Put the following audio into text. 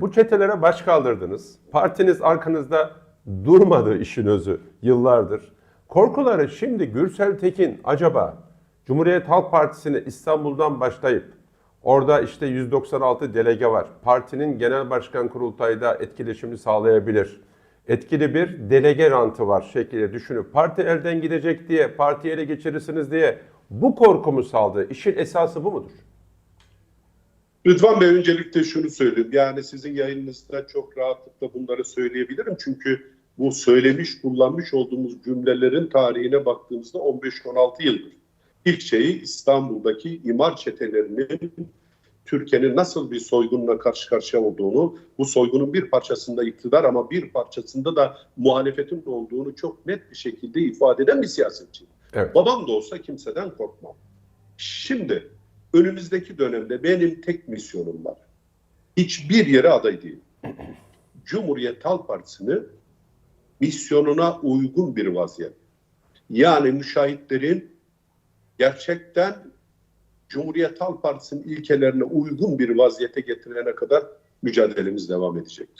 bu çetelere baş kaldırdınız. Partiniz arkanızda durmadı işin özü yıllardır. Korkuları şimdi Gürsel Tekin acaba Cumhuriyet Halk Partisi'ne İstanbul'dan başlayıp orada işte 196 delege var. Partinin genel başkan kurultayda etkileşimi sağlayabilir. Etkili bir delege rantı var şekilde düşünüp parti elden gidecek diye, partiyi ele geçirirsiniz diye bu korkumu saldı. İşin esası bu mudur? Rıdvan Bey öncelikle şunu söyleyeyim. Yani sizin yayınınızda çok rahatlıkla bunları söyleyebilirim. Çünkü bu söylemiş, kullanmış olduğumuz cümlelerin tarihine baktığımızda 15-16 yıldır. İlk şeyi İstanbul'daki imar çetelerinin Türkiye'nin nasıl bir soygunla karşı karşıya olduğunu, bu soygunun bir parçasında iktidar ama bir parçasında da muhalefetin olduğunu çok net bir şekilde ifade eden bir siyasetçi. Evet. Babam da olsa kimseden korkmam. Şimdi önümüzdeki dönemde benim tek misyonum var. Hiçbir yere aday değil. Cumhuriyet Halk Partisi'ni misyonuna uygun bir vaziyet. Yani müşahitlerin gerçekten Cumhuriyet Halk Partisi'nin ilkelerine uygun bir vaziyete getirene kadar mücadelemiz devam edecektir.